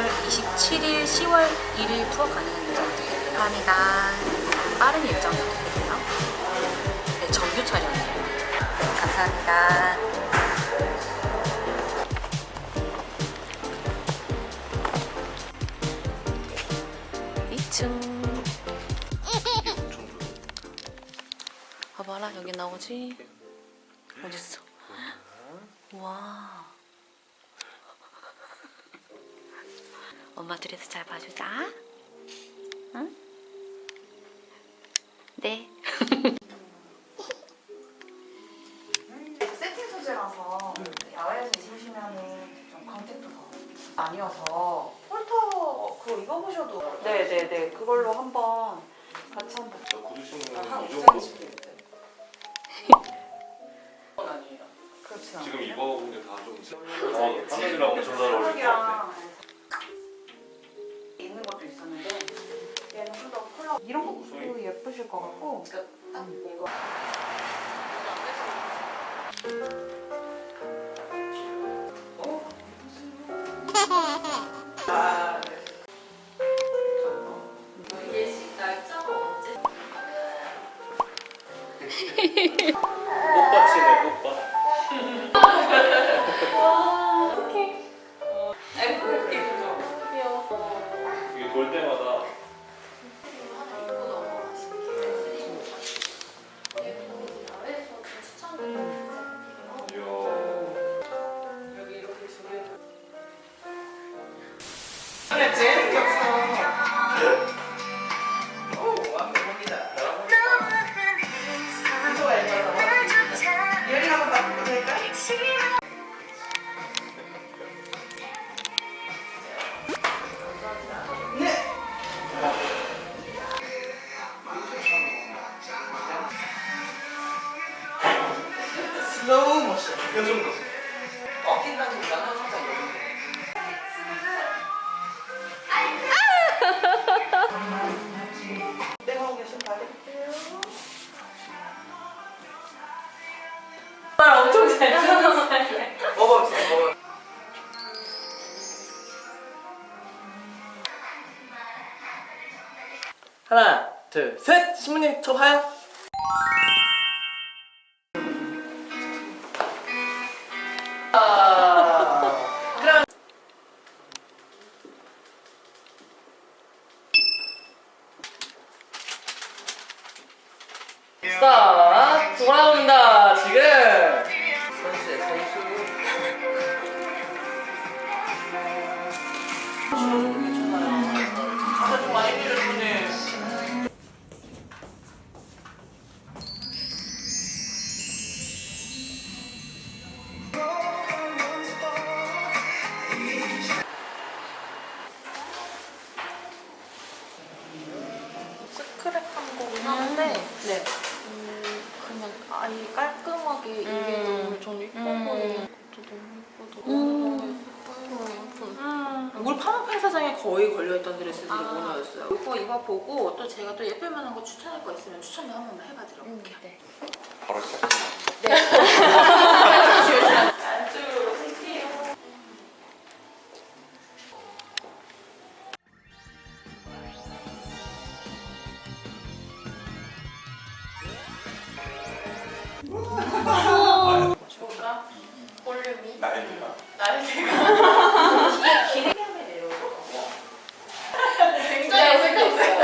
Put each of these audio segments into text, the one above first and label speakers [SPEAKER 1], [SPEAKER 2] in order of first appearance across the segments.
[SPEAKER 1] 10월 27일, 10월 1일 투어 가능한 예정입니다. 감사합니다. 빠른 일정이에요. 네, 정규 촬영이에요. 네, 감사합니다. 이층 봐봐라 여기 나오지? 어딨어? 와. 엄마 드레스 잘 봐주자. 응? 네.
[SPEAKER 2] 세팅 소재라서 야외에서 입으시면은 좀 광택도 더 아니어서 폴터 그거 입어보셔도 네네네 그걸로 한번 같이 한번
[SPEAKER 3] 구두 신는
[SPEAKER 2] 한
[SPEAKER 3] 이
[SPEAKER 2] 5cm
[SPEAKER 3] 정도?
[SPEAKER 2] 아니에요 그렇지 않아요
[SPEAKER 3] 지금 입어본 게 다좀 어, 하늘이랑 엄청 잘 어울릴 것 같아.
[SPEAKER 2] 이런 것도 예쁘실 것 같고. 그러니까 딱 이거.
[SPEAKER 1] 예식 날짜가 언제?
[SPEAKER 2] 슬로
[SPEAKER 4] 하나, 둘, 셋! 신부님 저 봐요. 자, 돌아온다,
[SPEAKER 5] 예쁜
[SPEAKER 1] 우리 파마팬 사장에 거의 걸려있던 드레스들이
[SPEAKER 5] 아.
[SPEAKER 1] 뭐냐였어요. 이거 입어보고 또 제가 또 예쁠 만한 거 추천할 거 있으면 추천도 한 번만 해봐 드려볼게요.
[SPEAKER 5] 네.
[SPEAKER 3] 바로 시작.
[SPEAKER 5] 뭐가?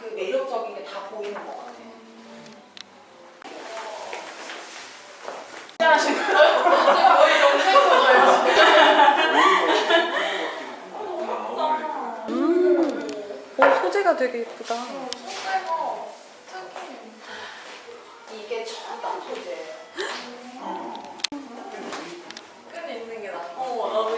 [SPEAKER 2] 그 매력적인 게 다 보이는 것
[SPEAKER 5] 같아요.
[SPEAKER 1] 되게 예쁘다.
[SPEAKER 5] 어,
[SPEAKER 2] 이게 전남 소재.
[SPEAKER 5] 어. 음. 끈 있는 게 나. 어, 나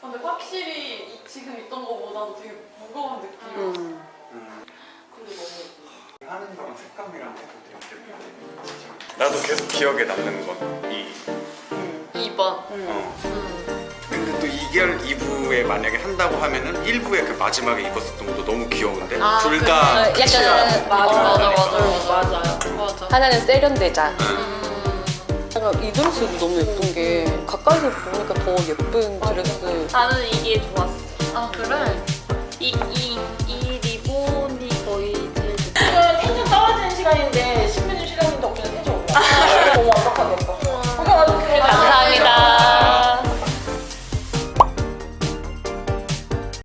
[SPEAKER 5] 근데 확실히 이- 지금 있던 거보다도 되게 무거운 느낌.
[SPEAKER 2] 음.
[SPEAKER 5] 근데 너무.
[SPEAKER 6] 하는 거랑 색감이랑 해도 되게 예쁘네.
[SPEAKER 7] 나도 계속 기억에 남는 건 이
[SPEAKER 5] 2번.
[SPEAKER 7] 어. 근데 또 2결 2부에 만약에 한다고 하면은 1부에 그 마지막에 입었었던 것도 너무 귀여운데 둘다
[SPEAKER 1] 그, 약간
[SPEAKER 5] 맞아 맞아
[SPEAKER 7] 어,
[SPEAKER 5] 맞아 맞아요. 맞아.
[SPEAKER 1] 하나는 세련되자.
[SPEAKER 8] 약간 이 드레스도 너무 예쁜 게 가까이서 보니까 더 예쁜 드레스
[SPEAKER 5] 나는 이게 좋았어. 아 그래? 이, 이